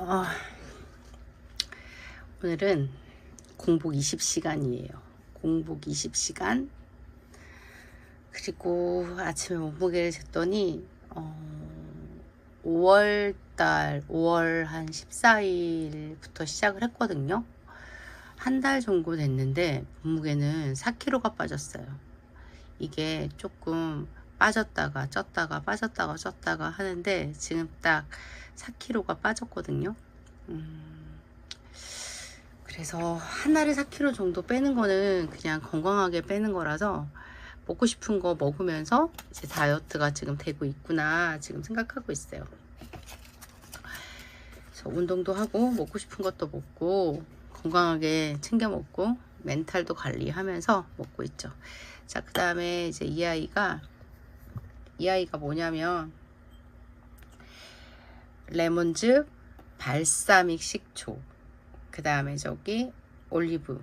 어, 오늘은 공복 20시간이에요. 공복 20시간. 그리고 아침에 몸무게를 쟀더니 어, 5월달 5월 한 14일부터 시작을 했거든요. 한 달 정도 됐는데 몸무게는 4kg가 빠졌어요. 이게 조금 빠졌다가 쪘다가 빠졌다가 쪘다가 하는데 지금 딱 4kg가 빠졌거든요. 음, 그래서 한 달에 4kg 정도 빼는 거는 그냥 건강하게 빼는 거라서 먹고 싶은 거 먹으면서 이제 다이어트가 지금 되고 있구나 지금 생각하고 있어요. 그래서 운동도 하고 먹고 싶은 것도 먹고 건강하게 챙겨 먹고 멘탈도 관리하면서 먹고 있죠. 자, 그 다음에 이제 이 아이가 이 아이가 뭐냐면 레몬즙, 발사믹 식초, 그 다음에 저기 올리브,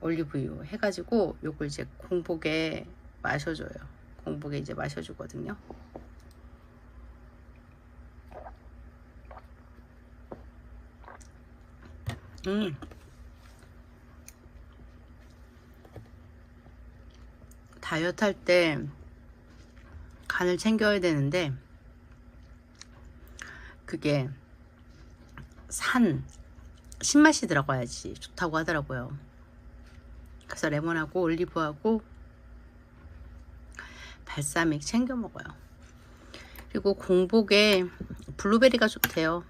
올리브유 해가지고 요걸 이제 공복에 마셔줘요. 공복에 이제 마셔주거든요. 음. 다이어트 할 때 간을 챙겨야 되는데 그게 산 신맛이 들어가야지 좋다고 하더라고요. 그래서 레몬하고 올리브하고 발사믹 챙겨 먹어요. 그리고 공복에 블루베리가 좋대요.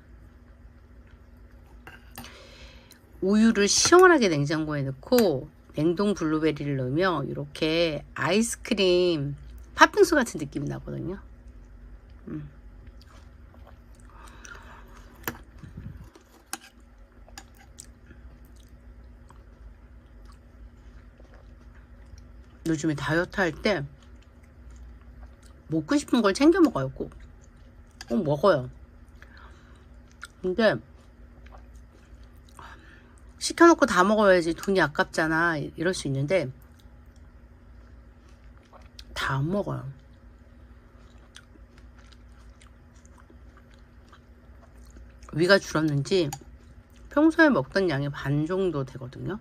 우유를 시원하게 냉장고에 넣고 냉동 블루베리를 넣으면 이렇게 아이스크림 팥빙수 같은 느낌이 나거든요. 음. 요즘에 다이어트 할 때 먹고 싶은 걸 챙겨 먹어요 꼭. 꼭 먹어요. 근데 시켜놓고 다 먹어야지 돈이 아깝잖아 이럴 수 있는데 다 안 먹어요. 위가 줄었는지 평소에 먹던 양의 반 정도 되거든요.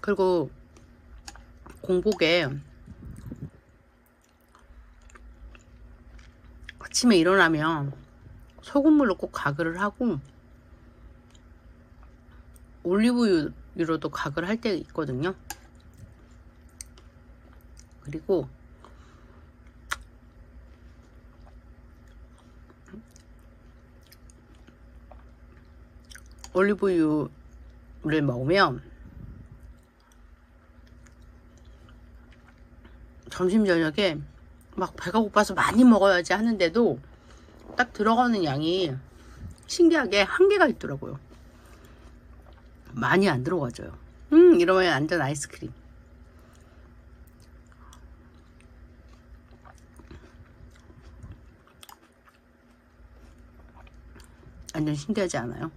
그리고 공복에 아침에 일어나면 소금물로 꼭 가글을 하고 올리브유 로도 가글 할때 있거든요. 그리고 올리브유를 먹으면 점심 저녁에 막 배가 고파서 많이 먹어야지 하는데도 딱 들어가는 양이 신기하게 한계가 있더라고요. 많이 안 들어가져요. 음, 이러면 완전 아이스크림. 완전 신기하지 않아요?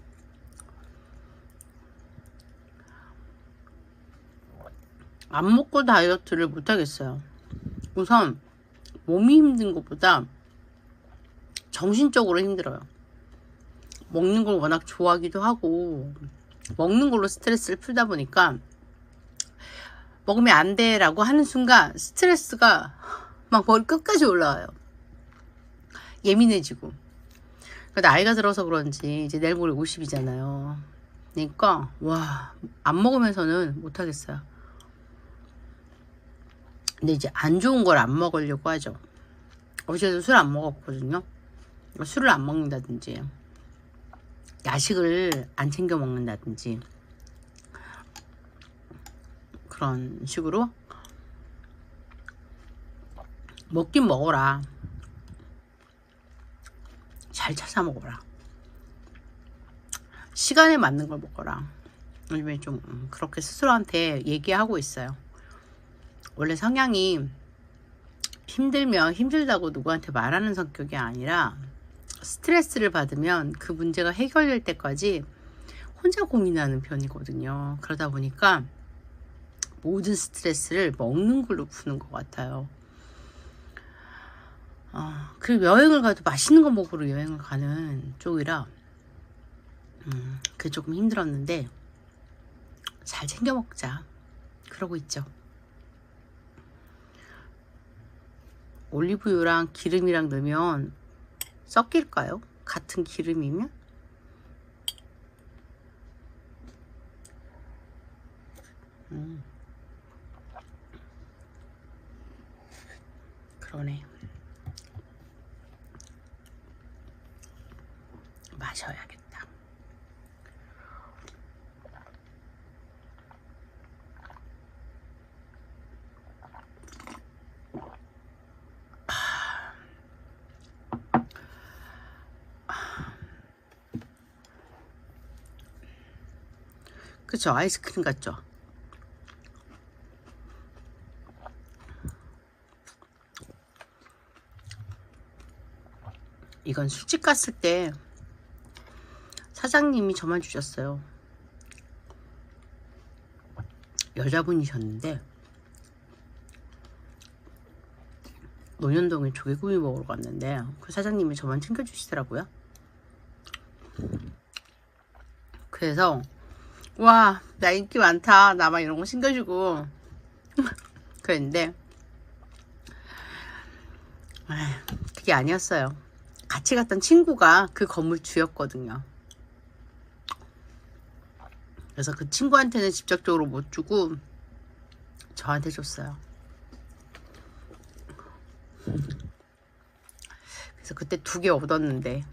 안 먹고 다이어트를 못 하겠어요. 우선 몸이 힘든 것보다 정신적으로 힘들어요. 먹는 걸 워낙 좋아하기도 하고 먹는 걸로 스트레스를 풀다 보니까 먹으면 안 돼라고 하는 순간 스트레스가 막 머리 끝까지 올라와요. 예민해지고. 그러니까 나이가 들어서 그런지 이제 내일 모레 50이잖아요. 그러니까 와 안 먹으면서는 못 하겠어요. 근데 이제 안 좋은 걸 안 먹으려고 하죠. 어제도 술 안 먹었거든요. 술을 안 먹는다든지 야식을 안 챙겨 먹는다든지 그런 식으로 먹긴 먹어라. 잘 찾아 먹어라. 시간에 맞는 걸 먹어라. 요즘에 좀 그렇게 스스로한테 얘기하고 있어요. 원래 성향이 힘들면 힘들다고 누구한테 말하는 성격이 아니라 스트레스를 받으면 그 문제가 해결될 때까지 혼자 고민하는 편이거든요. 그러다 보니까 모든 스트레스를 먹는 걸로 푸는 것 같아요. 어, 그리고 여행을 가도 맛있는 거 먹으러 여행을 가는 쪽이라 음, 그게 조금 힘들었는데 잘 챙겨 먹자 그러고 있죠. 올리브유랑 기름이랑 넣으면 섞일까요? 같은 기름이면? 음. 그러네. 마셔야겠다. 그쵸 아이스크림 같죠? 이건 술집 갔을 때 사장님이 저만 주셨어요. 여자분이셨는데 논현동에 조개구이 먹으러 갔는데 그 사장님이 저만 챙겨주시더라고요. 그래서 와 나 인기 많다 나만 이런 거 챙겨주고 그랬는데 그게 아니었어요. 같이 갔던 친구가 그 건물 주였거든요. 그래서 그 친구한테는 직접적으로 못 주고 저한테 줬어요. 그래서 그때 두 개 얻었는데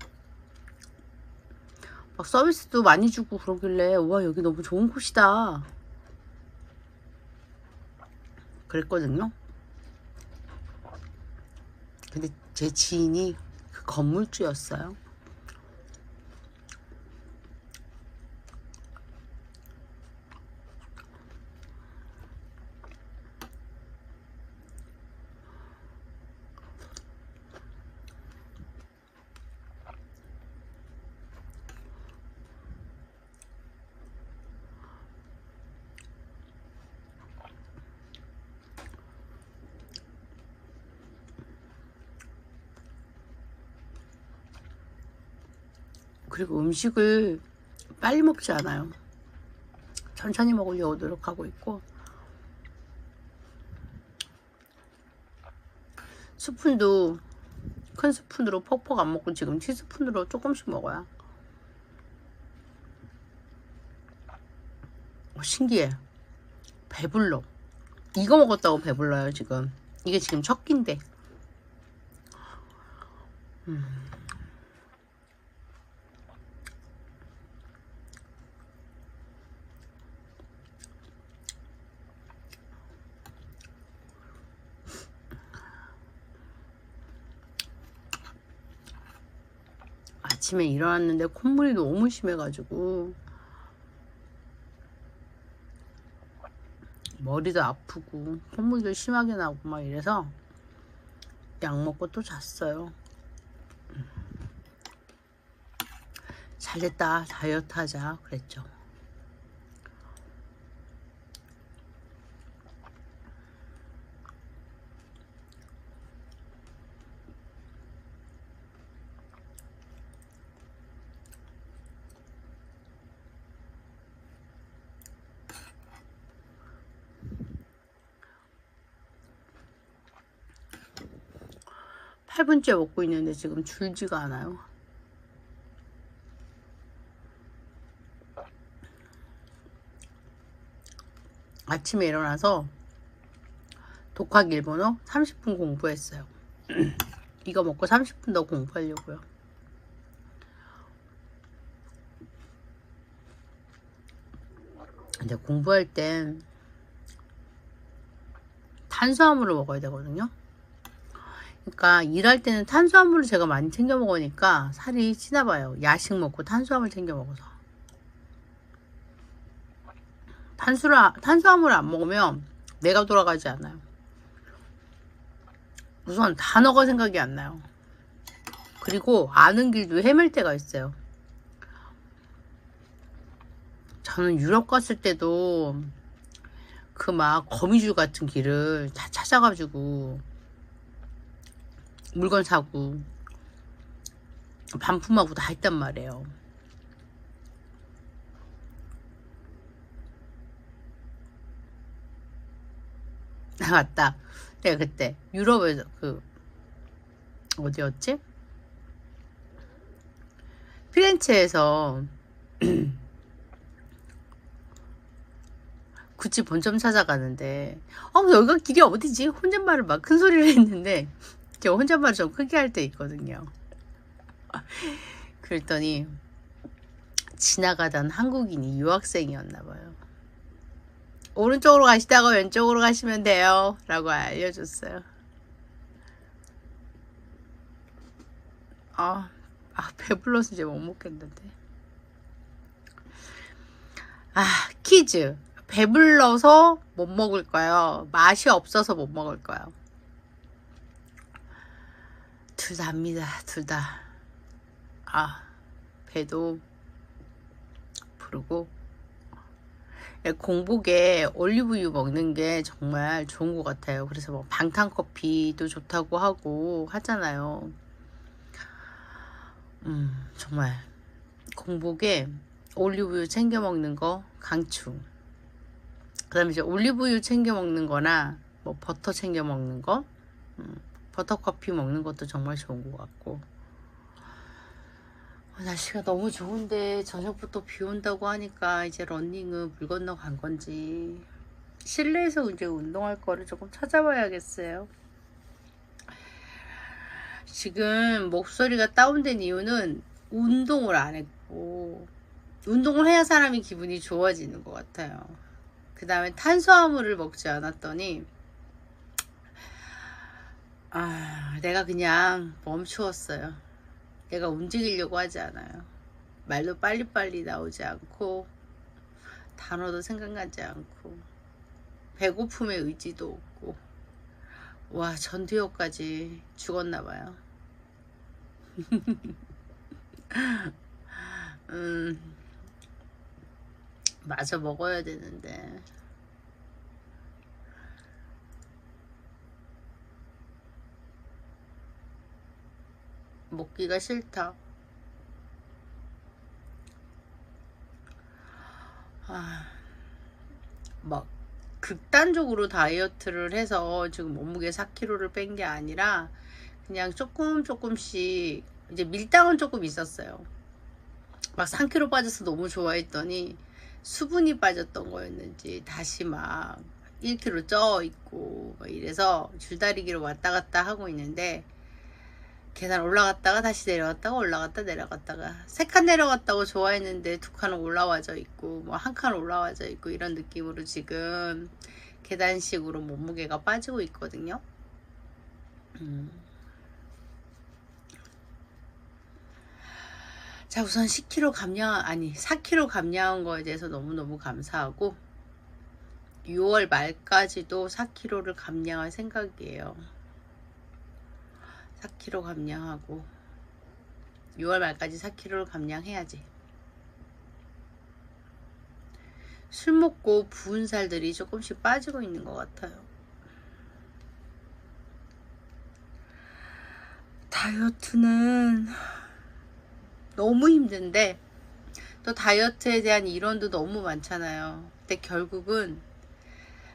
막 서비스도 많이 주고 그러길래 와 여기 너무 좋은 곳이다 그랬거든요. 근데 제 지인이 그 건물주였어요. 그리고 음식을 빨리 먹지 않아요. 천천히 먹으려고 노력하고 있고 스푼도 큰 스푼으로 퍽퍽 안 먹고 지금 티스푼으로 조금씩 먹어요. 어, 신기해. 배불러. 이거 먹었다고 배불러요, 지금. 이게 지금 첫 끼인데. 음. 아침에 일어났는데 콧물이 너무 심해가지고 머리도 아프고 콧물도 심하게 나고 막 이래서 약 먹고 또 잤어요. 잘됐다 다이어트 하자 그랬죠. 팔분째 먹고 있는데 지금 줄지가 않아요. 아침에 일어나서 독학 일본어 30분 공부했어요. 이거 먹고 30분 더 공부하려고요. 근데 공부할 땐 탄수화물을 먹어야 되거든요. 그러니까 일할 때는 탄수화물을 제가 많이 챙겨 먹으니까 살이 찌나 봐요. 야식 먹고 탄수화물 챙겨 먹어서. 탄수를, 탄수화물을 안 먹으면 내가 돌아가지 않아요. 우선 단어가 생각이 안 나요. 그리고 아는 길도 헤맬 때가 있어요. 저는 유럽 갔을 때도 그 막 거미줄 같은 길을 다 찾아가지고 물건 사고 반품하고 다 했단 말이에요. 아 맞다. 내가 그때 유럽에서 그 어디였지? 피렌체에서 구찌 본점 찾아가는데 아 여기가 길이 어디지? 혼잣말을 막 큰 소리를 했는데 제가 혼잣말을 좀 크게 할 때 있거든요. 그랬더니 지나가던 한국인이 유학생이었나 봐요. 오른쪽으로 가시다가 왼쪽으로 가시면 돼요. 라고 알려줬어요. 아, 아 배불러서 이제 못 먹겠는데. 아, 퀴즈. 배불러서 못 먹을까요? 맛이 없어서 못 먹을까요? 둘 다입니다. 둘 다. 아, 배도 부르고 예, 공복에 올리브유 먹는 게 정말 좋은 것 같아요. 그래서 뭐 방탄커피도 좋다고 하고 하잖아요. 음, 정말 공복에 올리브유 챙겨 먹는 거 강추. 그 다음에 이제 올리브유 챙겨 먹는 거나 뭐 버터 챙겨 먹는 거, 음, 버터커피 먹는 것도 정말 좋은 것 같고. 어, 날씨가 너무 좋은데 저녁부터 비 온다고 하니까 이제 런닝은 물 건너 간 건지 실내에서 이제 운동할 거를 조금 찾아봐야겠어요. 지금 목소리가 다운된 이유는 운동을 안 했고 운동을 해야 사람이 기분이 좋아지는 것 같아요. 그 다음에 탄수화물을 먹지 않았더니 아, 내가 그냥 멈추었어요. 내가 움직이려고 하지 않아요. 말도 빨리빨리 나오지 않고 단어도 생각나지 않고 배고픔의 의지도 없고 와 전두엽까지 죽었나 봐요. 음 마저 먹어야 되는데 먹기가 싫다. 아, 막 극단적으로 다이어트를 해서 지금 몸무게 4kg를 뺀 게 아니라 그냥 조금 조금씩 이제 밀당은 조금 있었어요. 막 3kg 빠져서 너무 좋아했더니 수분이 빠졌던 거였는지 다시 막 1kg 쪄 있고 막 이래서 줄다리기로 왔다 갔다 하고 있는데 계단 올라갔다가 다시 내려갔다가 올라갔다 내려갔다가 세 칸 내려갔다고 좋아했는데 두 칸은 올라와져 있고 뭐 한 칸 올라와져 있고 이런 느낌으로 지금 계단식으로 몸무게가 빠지고 있거든요. 음. 자 우선 10kg 감량 아니 4kg 감량한 거에 대해서 너무너무 감사하고 6월 말까지도 4kg를 감량할 생각이에요. 4kg 감량하고 6월 말까지 4kg를 감량해야지. 술 먹고 부은 살들이 조금씩 빠지고 있는 것 같아요. 다이어트는 너무 힘든데 또 다이어트에 대한 이론도 너무 많잖아요. 근데 결국은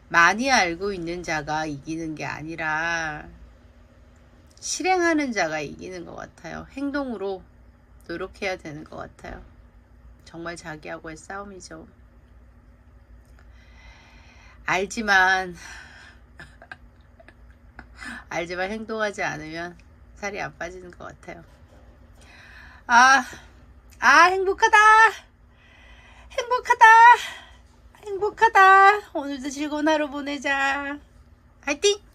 많이 알고 있는 자가 이기는 게 아니라 실행하는 자가 이기는 것 같아요. 행동으로 노력해야 되는 것 같아요. 정말 자기하고의 싸움이죠. 알지만, 알지만 행동하지 않으면 살이 안 빠지는 것 같아요. 아, 아, 행복하다! 행복하다! 행복하다! 오늘도 즐거운 하루 보내자. 화이팅!